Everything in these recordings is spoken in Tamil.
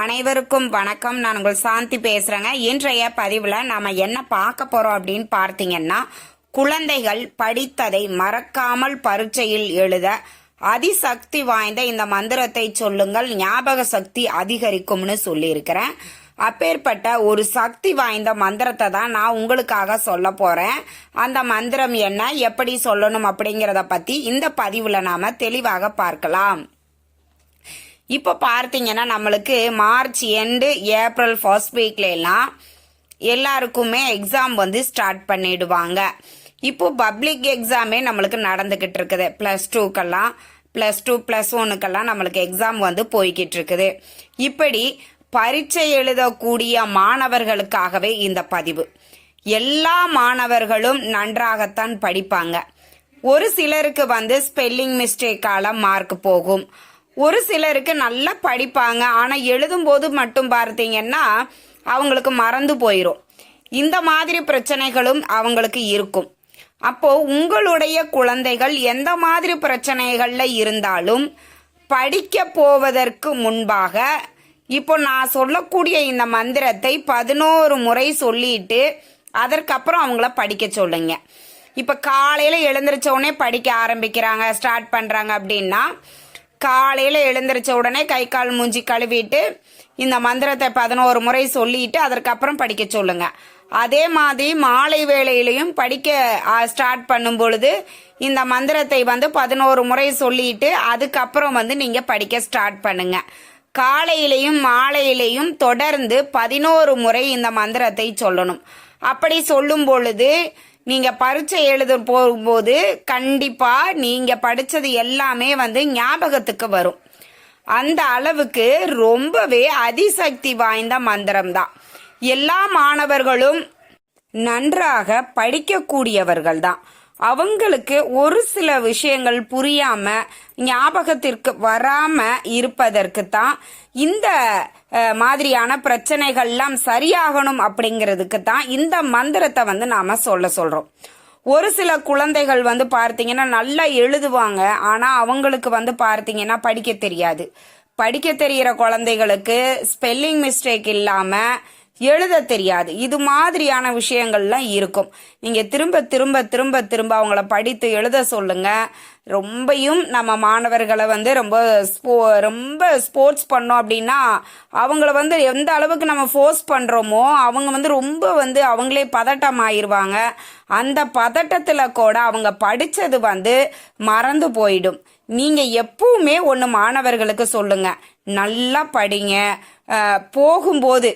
அனைவருக்கும் வணக்கம். நான் உங்கள் சாந்தி பேசுறேங்க. இன்றைய பதிவுல நாம என்ன பார்க்க போறோம் அப்படின்னு பார்த்தீங்கன்னா குழந்தைகள் படித்ததை மறக்காமல் பரீட்சையில் எழுத அதிசக்தி வாய்ந்த இந்த மந்திரத்தை சொல்லுங்கள். ஞாபக சக்தி அதிகரிக்கும்னு சொல்லியிருக்கிறேன். அப்பேற்பட்ட ஒரு சக்தி வாய்ந்த மந்திரத்தை தான் நான் உங்களுக்காக சொல்ல போறேன். அந்த மந்திரம் என்ன எப்படி சொல்லணும் அப்படிங்கிறத பத்தி இந்த பதிவுல நாம தெளிவாக பார்க்கலாம். இப்போ பார்த்தீங்கன்னா நம்மளுக்கு மார்ச் எண்டு ஏப்ரல் ஃபர்ஸ்ட் வீக்ல எல்லாம் எல்லாருக்குமே எக்ஸாம் வந்து ஸ்டார்ட் பண்ணிடுவாங்க. இப்போ பப்ளிக் எக்ஸாமே நம்மளுக்கு நடந்துக்கிட்டு இருக்குது. ப்ளஸ் டூக்கெல்லாம் ப்ளஸ் டூ ப்ளஸ் ஒனுக்கெல்லாம் நம்மளுக்கு எக்ஸாம் வந்து போய்கிட்டு இருக்குது. இப்படி பரீட்சை எழுதக்கூடிய மாணவர்களுக்காகவே இந்த பதிவு. எல்லா மாணவர்களும் நன்றாகத்தான் படிப்பாங்க. ஒரு சிலருக்கு வந்து ஸ்பெல்லிங் மிஸ்டேக்கால மார்க் போகும். ஒரு சிலருக்கு நல்லா படிப்பாங்க ஆனா எழுதும்போது மட்டும் பார்த்தீங்கன்னா அவங்களுக்கு மறந்து போயிடும் இந்த மாதிரி பிரச்சனைகளும் அவங்களுக்கு இருக்கும். அப்போ உங்களுடைய குழந்தைகள் எந்த மாதிரி பிரச்சனைகள்ல இருந்தாலும் படிக்க போவதற்கு முன்பாக இப்போ நான் சொல்லக்கூடிய இந்த மந்திரத்தை பதினோரு முறை சொல்லிட்டு அதற்கப்புறம் அவங்கள படிக்க சொல்லுங்க. இப்போ காலையில் எழுந்திரிச்ச உடனே படிக்க ஆரம்பிக்கிறாங்க ஸ்டார்ட் பண்ணுறாங்க அப்படின்னா காலையில் எழுந்திரிச்ச உடனே கை கால் மூஞ்சி கழுவிட்டு இந்த மந்திரத்தை பதினோரு முறை சொல்லிட்டு அதற்கப்புறம் படிக்க சொல்லுங்க. அதே மாதிரி மாலை வேளையிலையும் படிக்க ஸ்டார்ட் பண்ணும் பொழுது இந்த மந்திரத்தை வந்து பதினோரு முறை சொல்லிட்டு அதுக்கப்புறம் வந்து நீங்க படிக்க ஸ்டார்ட் பண்ணுங்க. காலையிலையும் மாலையிலையும் தொடர்ந்து பதினோரு முறை இந்த மந்திரத்தை சொல்லணும். அப்படி சொல்லும் பொழுது நீங்க பரீட்சை எழுத போகும்போது கண்டிப்பா நீங்க படிச்சது எல்லாமே வந்து ஞாபகத்துக்கு வரும். அந்த அளவுக்கு ரொம்பவே அதிசக்தி வாய்ந்த மந்திரம் தான் எல்லா மாணவர்களும் நன்றாக படிக்கக்கூடியவர்கள் தான் அவங்களுக்கு ஒரு சில விஷயங்கள் புரியாம ஞாபகத்திற்கு வராம இருப்பதற்கு தான் இந்த மாதிரியான பிரச்சனைகள்லாம் சரியாகணும் அப்படிங்கிறதுக்கு தான் இந்த மந்திரத்தை வந்து நாம சொல்ல சொல்றோம். ஒரு சில குழந்தைகள் வந்து பார்த்தீங்கன்னா நல்லா எழுதுவாங்க. ஆனா அவங்களுக்கு வந்து பார்த்தீங்கன்னா படிக்க தெரியாது. படிக்க தெரிகிற குழந்தைகளுக்கு ஸ்பெல்லிங் மிஸ்டேக் இல்லாமல் எழுத தெரியாது. இது மாதிரியான விஷயங்கள்லாம் இருக்கும். நீங்கள் திரும்ப திரும்ப திரும்ப திரும்ப அவங்கள படித்து எழுத சொல்லுங்க. ரொம்பையும் நம்ம மாணவர்களை வந்து ரொம்ப ஸ்போ ரொம்ப ஸ்போர்ட்ஸ் பண்ணோம் அப்படின்னா அவங்கள வந்து எந்த அளவுக்கு நம்ம ஃபோர்ஸ் பண்ணுறோமோ அவங்க வந்து ரொம்ப வந்து அவங்களே பதட்டம் ஆயிடுவாங்க அந்த பதட்டத்தில் கூட அவங்க படித்தது வந்து மறந்து போயிடும். நீங்கள் எப்பவுமே ஒன்று மாணவர்களுக்கு சொல்லுங்கள் நல்லா படிங்க. போகும்போது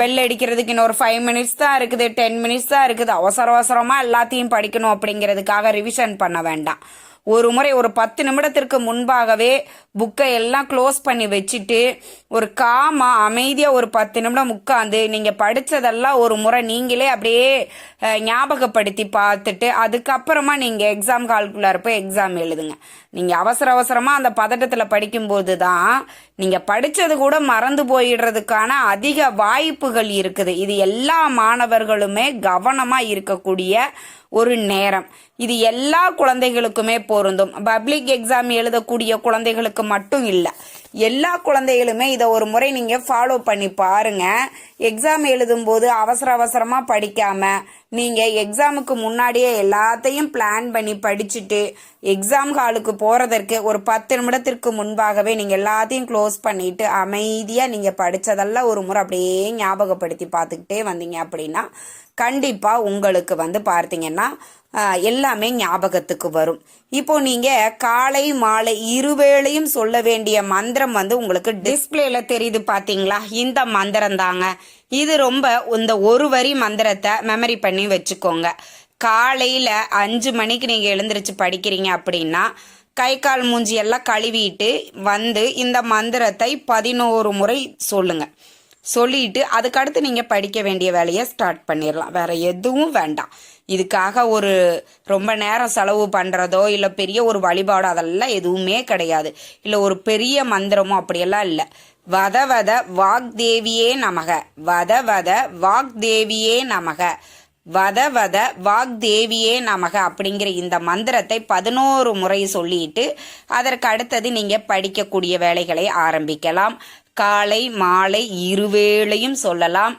பெல் அடிக்கிறதுக்கு இன்னொரு ஃபைவ் மினிட்ஸ் தான் இருக்குது டென் மினிட்ஸ் தான் இருக்குது. அவசர அவசரமாக எல்லாத்தையும் படிக்கணும் அப்படிங்கிறதுக்காக ரிவிஷன் பண்ண வேண்டாம். ஒரு முறை ஒரு பத்து நிமிடத்திற்கு முன்பாகவே புக்கை எல்லாம் க்ளோஸ் பண்ணி வச்சுட்டு ஒரு காமா அமைதியாக ஒரு பத்து நிமிடம் உட்காந்து நீங்கள் படித்ததெல்லாம் ஒரு முறை நீங்களே அப்படியே ஞாபகப்படுத்தி பார்த்துட்டு அதுக்கப்புறமா நீங்கள் எக்ஸாம் கால்குலர் போய் எக்ஸாம் எழுதுங்க. நீங்கள் அவசர அவசரமாக அந்த பதட்டத்தில் படிக்கும்போது தான் நீங்கள் படித்தது கூட மறந்து போயிடுறதுக்கான அதிக வாய்ப்புகள் இருக்குது. இது எல்லா மாணவர்களுமே கவனமாக இருக்கக்கூடிய ஒரு நேரம். இது எல்லா குழந்தைகளுக்குமே பொருந்தும். பப்ளிக் எக்ஸாம் எழுதக்கூடிய குழந்தைகளுக்கு மட்டும் இல்லை. எல்லா குழந்தைகளுமே இதை ஒரு முறை நீங்கள் ஃபாலோ பண்ணி பாருங்க. எக்ஸாம் எழுதும்போது அவசர அவசரமாக படிக்காமல் நீங்கள் எக்ஸாமுக்கு முன்னாடியே எல்லாத்தையும் பிளான் பண்ணி படிச்சுட்டு எக்ஸாம் ஹாலுக்கு போகிறதற்கு ஒரு பத்து நிமிடத்திற்கு முன்பாகவே நீங்கள் எல்லாத்தையும் க்ளோஸ் பண்ணிட்டு அமைதியாக நீங்கள் படித்ததெல்லாம் ஒரு முறை அப்படியே ஞாபகப்படுத்தி பார்த்துக்கிட்டே வந்தீங்க அப்படின்னா கண்டிப்பாக உங்களுக்கு வந்து பார்த்தீங்கன்னா எல்லாமே ஞாபகத்துக்கு வரும். இப்போ நீங்க காலை மாலை இருவேளையும் சொல்ல வேண்டிய மந்திரம் வந்து உங்களுக்கு டிஸ்பிளேல தெரியுது பாத்தீங்களா? இந்த மந்திரம் தாங்க. இது ரொம்ப இந்த ஒரு வரி மந்திரத்தை மெமரி பண்ணி வச்சுக்கோங்க. காலையில அஞ்சு மணிக்கு நீங்க எழுந்திருச்சு படிக்கிறீங்க அப்படின்னா கை கால் மூஞ்சி எல்லாம் கழுவிட்டு வந்து இந்த மந்திரத்தை பதினோரு முறை சொல்லுங்க. சொல்லிட்டு அதுக்கடுத்து நீங்கள் படிக்க வேண்டிய வேலையை ஸ்டார்ட் பண்ணிடலாம் வேற எதுவும் வேண்டாம். இதுக்காக ஒரு ரொம்ப நேரம் செலவு பண்ணுறதோ இல்லை பெரிய ஒரு வழிபாடோ அதெல்லாம் எதுவுமே கிடையாது. இல்லை ஒரு பெரிய மந்திரமோ அப்படியெல்லாம் இல்லை. வத வத வாக்தேவியே நமக. வத வத வாக்தேவியே நமக. வத வத வாக்தேவியே நமக அப்படிங்கிற இந்த மந்திரத்தை பதினோரு முறை சொல்லிட்டு அதற்கு அடுத்தது நீங்கள் படிக்கக்கூடிய வேலைகளை ஆரம்பிக்கலாம். காலை மாலை இருவேளையும் சொல்லலாம்.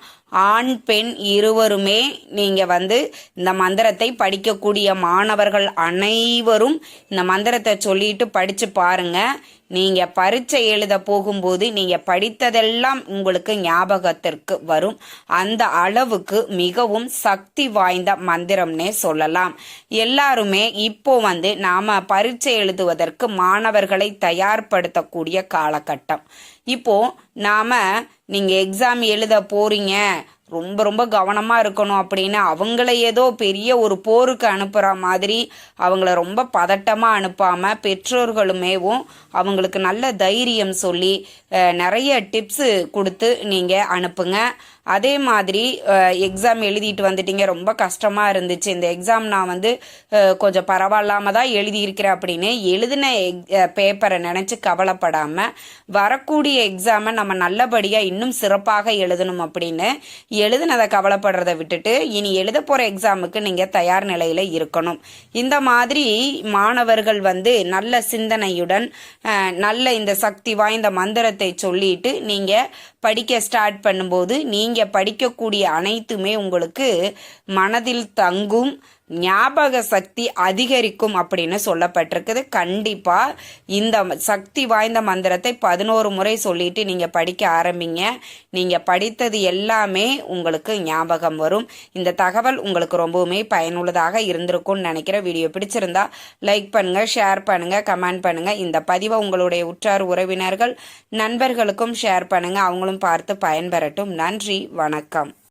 ஆண் பெண் இருவருமே நீங்கள் வந்து இந்த மந்திரத்தை படிக்கக்கூடிய மாணவர்கள் அனைவரும் இந்த மந்திரத்தை சொல்லிட்டு படித்து பாருங்கள் நீங்கள் பரீட்சை எழுத போகும்போது நீங்கள் படித்ததெல்லாம் உங்களுக்கு ஞாபகத்திற்கு வரும். அந்த அளவுக்கு மிகவும் சக்தி வாய்ந்த மந்திரம்னே சொல்லலாம். எல்லாருமே இப்போ வந்து நாம் பரீட்சை எழுதுவதற்கு மாணவர்களை தயார்படுத்தக்கூடிய காலகட்டம். இப்போ நாம நீங்க எக்ஸாம் எழுத போறீங்க. ரொம்ப ரொம்ப கவனமாக இருக்கணும் அப்படின்னு அவங்கள ஏதோ பெரிய ஒரு போருக்கு அனுப்புகிற மாதிரி அவங்கள ரொம்ப பதட்டமாக அனுப்பாமல் பெற்றோர்களுமேவும் அவங்களுக்கு நல்ல தைரியம் சொல்லி நிறைய டிப்ஸு கொடுத்து நீங்கள் அனுப்புங்க. அதே மாதிரி எக்ஸாம் எழுதிட்டு வந்துட்டீங்க. ரொம்ப கஷ்டமாக இருந்துச்சு. இந்த எக்ஸாம் நான் வந்து கொஞ்சம் பரவாயில்லாமல் தான் எழுதியிருக்கிறேன் அப்படின்னு எழுதின பேப்பரை நினச்சி கவலைப்படாமல் வரக்கூடிய எக்ஸாமை நம்ம நல்லபடியாக இன்னும் சிறப்பாக எழுதணும் அப்படின்னு எழுதுனதை கவலைப்படுறதை விட்டுட்டு இனி எழுத போகிற எக்ஸாமுக்கு நீங்கள் தயார் நிலையில் இருக்கணும். இந்த மாதிரி மாணவர்கள் வந்து நல்ல சிந்தனையுடன் நல்ல இந்த சக்தி வாய்ந்த மந்திரத்தை சொல்லிட்டு நீங்கள் படிக்க ஸ்டார்ட் பண்ணும்போது நீங்கள் படிக்கக்கூடிய அனைத்துமே உங்களுக்கு மனதில் தங்கும். ஞாபக சக்தி அதிகரிக்கும் அப்படின்னு சொல்லப்பட்டிருக்குது. கண்டிப்பாக இந்த சக்தி வாய்ந்த மந்திரத்தை பதினோரு முறை சொல்லிட்டு நீங்கள் படிக்க ஆரம்பிங்க. நீங்கள் படித்தது எல்லாமே உங்களுக்கு ஞாபகம் வரும். இந்த தகவல் உங்களுக்கு ரொம்பவுமே பயனுள்ளதாக இருந்திருக்கும்னு நினைக்கிற வீடியோ பிடிச்சிருந்தா லைக் பண்ணுங்க ஷேர் பண்ணுங்க கமெண்ட் பண்ணுங்க. இந்த பதிவை உங்களுடைய உற்றார் உறவினர்கள் நண்பர்களுக்கும் ஷேர் பண்ணுங்க. அவங்களும் பார்த்து பயன்பெறட்டும். நன்றி வணக்கம்.